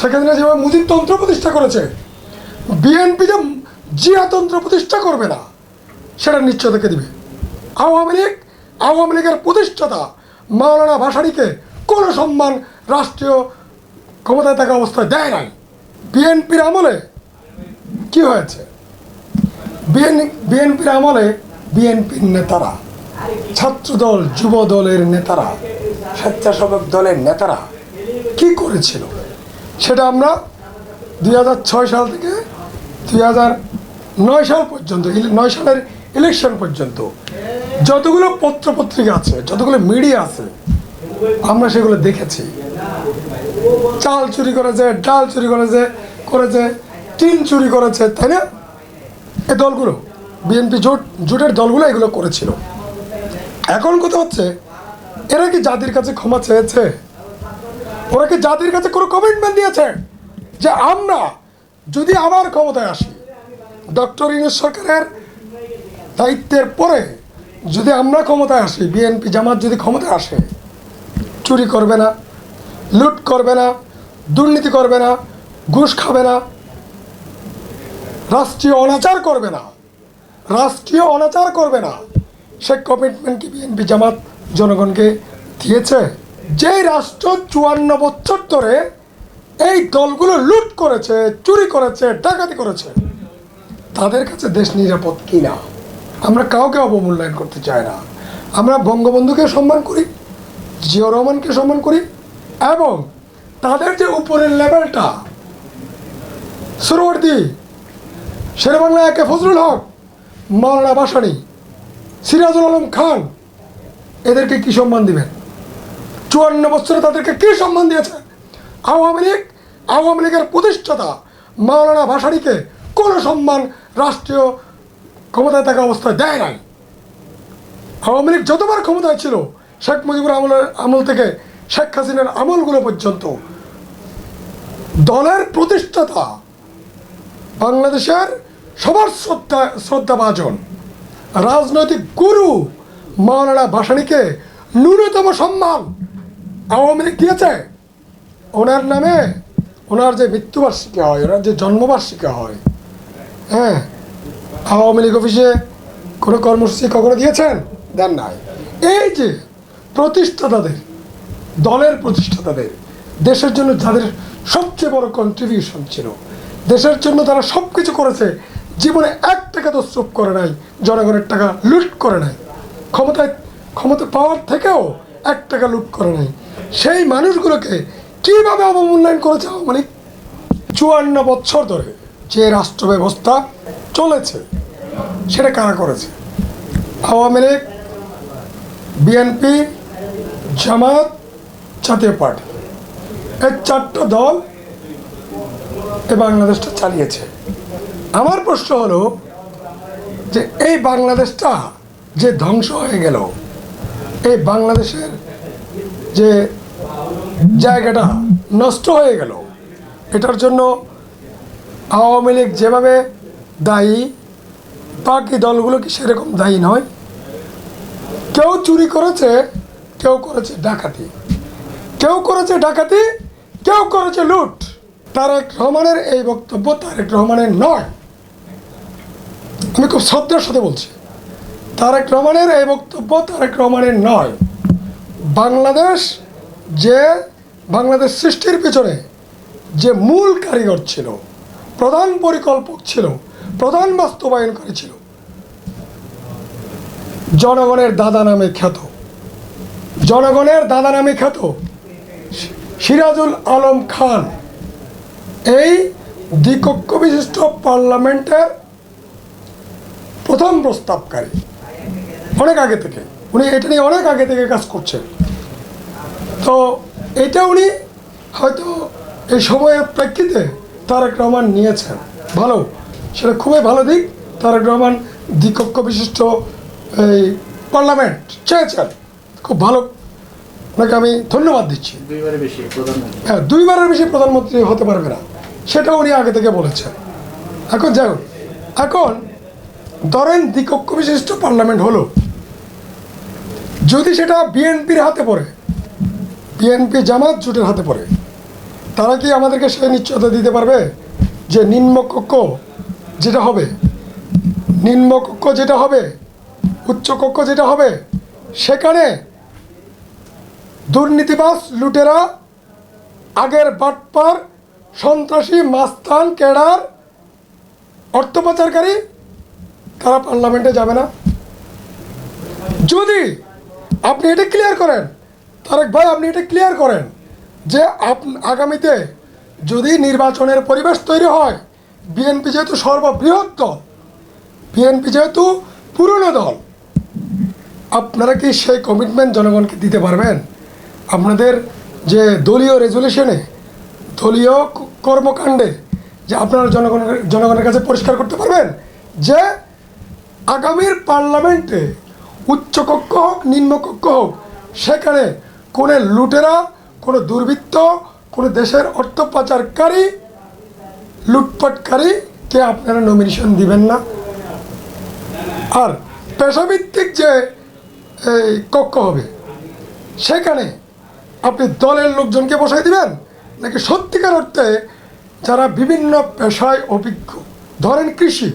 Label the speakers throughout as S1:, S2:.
S1: শেখ হাসিনা যেভাবে মুজিবতন্ত্র প্রতিষ্ঠা করেছে, বিএনপি যে জিয়াতন্ত্র প্রতিষ্ঠা করবে না, সেটা নিশ্চয়তাকে দিবে। আওয়ামী লীগ, আওয়ামী লীগের প্রতিষ্ঠাতা মাওলানা ভাসানীকে কোনো সম্মান রাষ্ট্রীয় ক্ষমতায় থাকা অবস্থায় দেয় নাই। বিএনপির আমলে কি হয়েছে? বিএন, বিএনপির আমলে বিএনপির নেতারা, ছাত্রদল যুব দলের নেতারা, স্বেচ্ছাসেবক দলের নেতারা কি করেছিল? সেটা আমরা দুই হাজার ছয় সাল থেকে দুই নয় সাল পর্যন্ত নয় সালের ইলেকশন পর্যন্ত যতগুলো পত্রপত্রিকা আছে, যতগুলো মিডিয়া আছে, আমরা সেগুলো দেখেছি। চাল চুরি করেছে, ডাল চুরি করেছে করেছে, টিন চুরি করেছে, তাই না? এই দলগুলো, বিএনপি জোট, জোটের দলগুলো এগুলো করেছিল। এখন কথা হচ্ছে, এরা কি জাতির কাছে ক্ষমা চেয়েছে? ওরা কি জাতির কাছে কোনো কমিটমেন্ট দিয়েছে? যে আমরা যদি আবার ক্ষমতায় আসি ডক্টর ইউনুস সরকারের দায়িত্বের পরে যদি আমরা ক্ষমতায় আসি বিএনপি জামাত যদি ক্ষমতায় আসে, চুরি করবে না, লুট করবে না, দুর্নীতি করবে না, ঘুষ খাবে না, রাষ্ট্রীয় অনাচার করবে না, রাষ্ট্রীয় অনাচার করবে না, সে কমিটমেন্ট কি বিএনপি জামাত জনগণকে দিয়েছে? যে রাষ্ট্র চুয়ান্ন বছর ধরে এই দলগুলো লুট করেছে, চুরি করেছে, ডাকাতি করেছে, তাদের কাছে দেশ নিরাপদ কিনা? আমরা কাউকে অবমূল্যায়ন করতে চাই না। আমরা বঙ্গবন্ধুকে সম্মান করি জিয়া রহমানকে সম্মান করি, এবং তাদের যে উপরের লেভেলটা সুরবর্তী শেরবাংলা একে ফজলুল হক, মাওলানা বাসানি সিরাজুল আলম খান, এদেরকে কি সম্মান দিবেন? চুয়ান্ন বছরে তাদেরকে কি সম্মান দিয়েছে? আওয়ামী লীগ, আওয়ামী লীগের প্রতিষ্ঠাতা মাওলানা ভাসানিকে কোনো সম্মান রাষ্ট্রীয় ক্ষমতায় থাকা অবস্থায় দেয় নাই। আওয়ামী লীগ যতবার ক্ষমতায় ছিল, শেখ মুজিবুর আমলের আমল থেকে শেখ হাসিনার আমলগুলো পর্যন্ত দলের প্রতিষ্ঠাতা বাংলাদেশের সবার শ্রদ্ধা, শ্রদ্ধাভাজন, রাজনৈতিক গুরু মাওলানা ভাসানীকে ন্যূনতম সম্মান আওয়ামী লীগ দিয়েছে ওনার নামে ওনার যে মৃত্যুবার্ষিকী হয়, ওনার যে জন্মবার্ষিকী হয় হ্যাঁ? আওয়ামী লীগ অফিসে কোনো কর্মসূচি কখনো দিয়েছেন? দেন নাই। এই যে প্রতিষ্ঠাতাদের, দলের প্রতিষ্ঠাতাদের, দেশের জন্য যাদের সবচেয়ে বড় কন্ট্রিবিউশন ছিল, দেশের জন্য তারা সব কিছু করেছে, জীবনে এক টাকা তো স্ট্রোপ করে নাই, জনগণের টাকা লুট করে নাই, ক্ষমতায়, ক্ষমতা পাওয়ার থেকেও এক টাকা লুট করে নাই। সেই মানুষগুলোকে কীভাবে অবমূল্যায়ন করেছে লীগ? চুয়ান্ন বছর ধরে যে রাষ্ট্র ব্যবস্থা চলেছে, সেটা কারা করেছে? আওয়ামী লীগ বিএনপি জামাত জাতীয় পার্টি। এই চারটা দল এ বাংলাদেশটা চালিয়েছে। আমার প্রশ্ন হলো যে এই বাংলাদেশটা যে ধ্বংস হয়ে গেল, এই বাংলাদেশের যে জায়গাটা নষ্ট হয়ে গেল, এটার জন্য আওয়ামী লীগ যেভাবে দায়ী, বাকি দলগুলো কি সেরকম দায়ী নয়? কেউ চুরি করেছে, কেউ করেছে ডাকাতি। কেউ করেছে ডাকাতি, কেউ করেছে লুট। তারেক রহমানের এই বক্তব্য তারেক রহমানের নয়। আমি খুব শ্রদ্ধার সাথে বলছি, তারেক রহমানের এই বক্তব্য তারেক রহমানের নয়। বাংলাদেশ যে বাংলাদেশ সৃষ্টির পিছনে যে মূল কারিগর ছিল, প্রধান পরিকল্পক ছিল, প্রধান বাস্তবায়নকারী ছিল, জনগণের দাদা নামে খ্যাত, জনগণের দাদা নামে খ্যাত সিরাজুল আলম খান। এই দ্বিকক্ষ বিশিষ্ট পার্লামেন্টের প্রথম প্রস্তাবকারী, অনেক আগে থেকে। উনি এটা নিয়ে অনেক আগে থেকে কাজ করছেন। তো এটা উনি হয়তো এই সময়ের প্রেক্ষিতে তারেক রহমান নিয়েছেন। ভালো সেটা খুবই ভালো দিক। তারেক রহমান দ্বিকক্ষ বিশিষ্ট এই পার্লামেন্ট চেয়েছেন। খুব ভালো। ওনাকে আমি ধন্যবাদ দিচ্ছি। হ্যাঁ দুইবারের বেশি প্রধানমন্ত্রী হতে পারবে না। সেটা উনি আগে থেকে বলেছেন। এখন যাই হোক এখন ধরেন দ্বিকক্ষ বিশিষ্ট পার্লামেন্ট হলো। যদি সেটা বিএনপির হাতে পড়ে, বিএনপি জামাত জোটের হাতে পড়ে, তারা কি আমাদেরকে সে নিশ্চয়তা দিতে পারবে যে নিম্নকক্ষ যেটা হবে নিম্নকক্ষ যেটা হবে উচ্চকক্ষ যেটা হবে, সেখানে দুর্নীতিবাস লুটেরা, আগের বাটপার, সন্ত্রাসী, মাস্তান কেডার অর্থ পাচারকারী তারা পার্লামেন্টে যাবে না। যদি আপনি এটা ক্লিয়ার করেন। তারেক ভাই, আপনি এটা ক্লিয়ার করেন যে আপ, আগামীতে যদি নির্বাচনের পরিবেশ তৈরি হয় বিএনপি যেহেতু সর্ববৃহৎ দল বিএনপি যেহেতু পুরনো দল, আপনারা কি সেই কমিটমেন্ট জনগণকে দিতে পারবেন? আপনাদের যে দলীয় রেজলিউশনে দলীয় কর্মকাণ্ডে যে আপনারা জনগণের জনগণের কাছে পরিষ্কার করতে পারবেন যে আগামীর পার্লামেন্টে উচ্চকক্ষ হোক নিম্নকক্ষ হোক, সেখানে কোনো লুটেরা, কোনো দুর্বৃত্ত, কোনো দেশের অর্থ পাচারকারী লুটপাটকারীকে আপনারা নমিনেশন দিবেন না। আর পেশাভিত্তিক যে, এই কক্ষ হবে, সেখানে আপনি দলের লোকজনকে বসাই দিবেন? নাকি সত্যিকার অর্থে যারা বিভিন্ন পেশায় অভিজ্ঞ, ধরেন কৃষি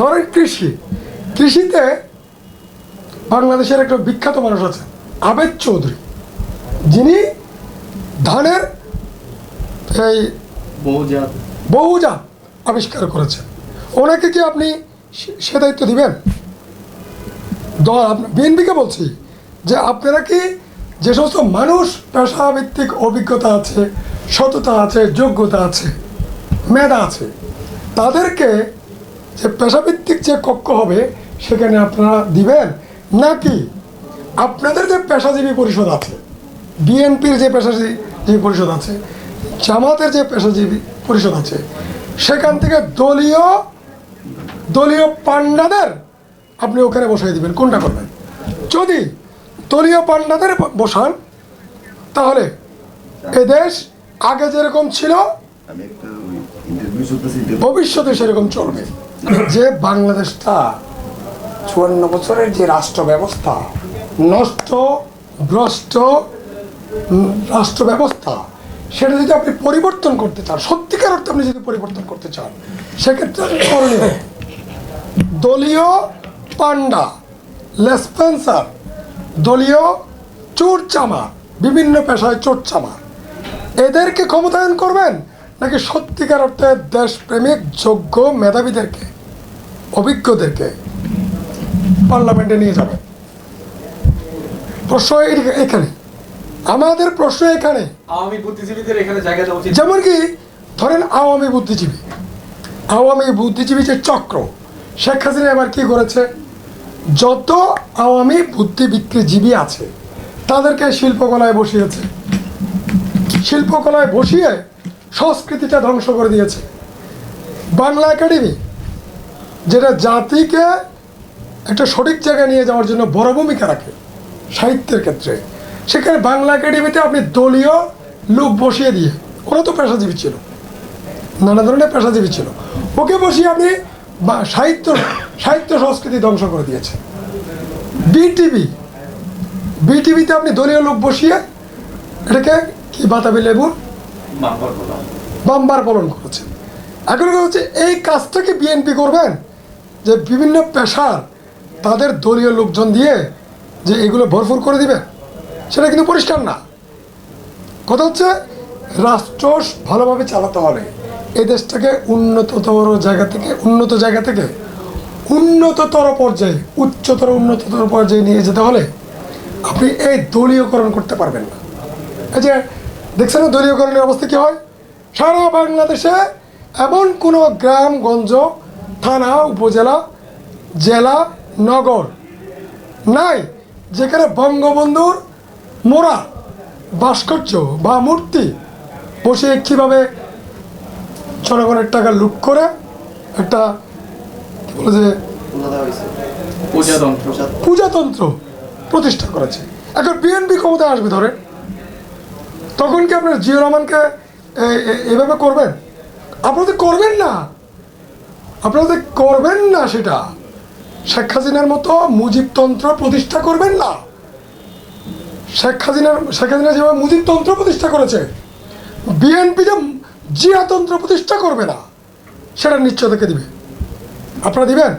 S1: ধরেন কৃষি, কৃষিতে বাংলাদেশের একটা বিখ্যাত মানুষ আছে আবেদ চৌধুরী। যিনি ধানের এই
S2: বহুজাত।
S1: বহুজাত আবিষ্কার করেছেন। ওনাকে কি আপনি সে- দায়িত্ব দিবেন? দল বিএনপিকে বলছি যে আপনারা কি যে সমস্ত মানুষ পেশাভিত্তিক অভিজ্ঞতা আছে সততা আছে যোগ্যতা আছে মেধা আছে তাদেরকে যে পেশাভিত্তিক যে কক্ষ হবে সেখানে আপনারা দিবেন। নাকি? আপনাদের যে পেশাজীবী পরিষদ আছে বিএনপির যে পেশাজীবী পরিষদ আছে জামাতের যে পেশাজীবী পরিষদ আছে সেখান থেকে দলীয় দলীয় পান্ডাদের আপনি ওখানে বসাই দিবেন। কোনটা করবেন? যদি দলীয় পান্ডাদের বসান তাহলে এদেশ আগে যেরকম ছিল ভবিষ্যতে সেরকম চলবে। যে বাংলাদেশটা চুয়ান্ন বছরের যে রাষ্ট্র ব্যবস্থা নষ্ট ভ্রষ্ট রাষ্ট্র ব্যবস্থা সেটা যদি আপনি পরিবর্তন করতে চান, সত্যিকার অর্থে আপনি যদি পরিবর্তন করতে চান, সেক্ষেত্রে দলীয় পান্ডা লেসপেন্সার দলীয় চোর চামা বিভিন্ন পেশায় চোর চামা এদেরকে ক্ষমতায়ন করবেন নাকি সত্যিকার অর্থে দেশপ্রেমিক, যোগ্য মেধাবীদেরকে, অভিজ্ঞদেরকে? পার্লামেন্টে নিয়ে যাবে। প্রশ্ন এখানে। আমাদের প্রশ্ন এখানে।
S2: আওয়ামী বুদ্ধিজীবীদের এখানে জায়গা দেওয়া উচিত।
S1: যেমন কি ধরেন আওয়ামী বুদ্ধিজীবী। আওয়ামী বুদ্ধিজীবী যে চক্র শেখ হাসিনা এবার কি করেছে? যত আওয়ামী বুদ্ধিবৃত্তিজীবী আছে তাদেরকে শিল্পকলায় বসিয়েছে। শিল্পকলায় বসিয়ে সংস্কৃতিটা ধ্বংস করে দিয়েছে। বাংলা একাডেমি যেটা জাতিকে একটা সঠিক জায়গায় নিয়ে যাওয়ার জন্য বড় ভূমিকা রাখে সাহিত্যের ক্ষেত্রে। সেখানে বাংলা একাডেমিতে আপনি দলীয় লোক বসিয়ে দিয়ে ওরা তো পেশাজীবী ছিল নানা ধরনের পেশাজীবী ছিল ওকে বসিয়ে আপনি বা- সাহিত্য সাহিত্য সংস্কৃতি ধ্বংস করে দিয়েছে বিটিভি বিটিভিতে আপনি দলীয় লোক বসিয়ে এটাকে কি বাতাবি লেবুর
S2: করলাম
S1: বাম্বার পালন করেছে এখন হচ্ছে এই কাজটা কি বিএনপি করবেন? যে বিভিন্ন পেশার তাদের দলীয় লোকজন দিয়ে যে এগুলো ভরপুর করে দিবে, সেটা কিন্তু পরিষ্কার না। কথা হচ্ছে রাষ্ট্র ভালোভাবে চালাতে হলে এই দেশটাকে উন্নততর জায়গা থেকে, উন্নত জায়গা থেকে উন্নততর পর্যায়ে, উচ্চতর উন্নততর পর্যায়ে নিয়ে যেতে হলে আপনি এই দলীয়করণ করতে পারবেন না। এই যে, দেখছেন দলীয়করণের অবস্থা কী হয়? সারা বাংলাদেশে এমন কোনো গ্রামগঞ্জ থানা, উপজেলা, জেলা নগর। নাই যেখানে বঙ্গবন্ধুর মোড়া ভাস্কর্য বা মূর্তি বসে কীভাবে জনগণের টাকা লুট করে একটা বলে যে পূজাতন্ত্র প্রতিষ্ঠা করেছে। এখন বিএনপি ক্ষমতায় আসবে ধরে তখন কি আপনার জিয়া রহমানকে এভাবে করবেন? আপনারা তো করবেন না। আপনারা তো করবেন না সেটা। শেখ হাসিনার মতো মুজিবতন্ত্র প্রতিষ্ঠা করবেন না। শেখ হাসিনার, শেখ হাসিনা যেভাবে মুজিবতন্ত্র প্রতিষ্ঠা করেছে, বিএনপি যে জিয়াতন্ত্র প্রতিষ্ঠা করবে না, সেটা নিশ্চয় নিশ্চয়তাকে দিবে। আপনারা দিবেন?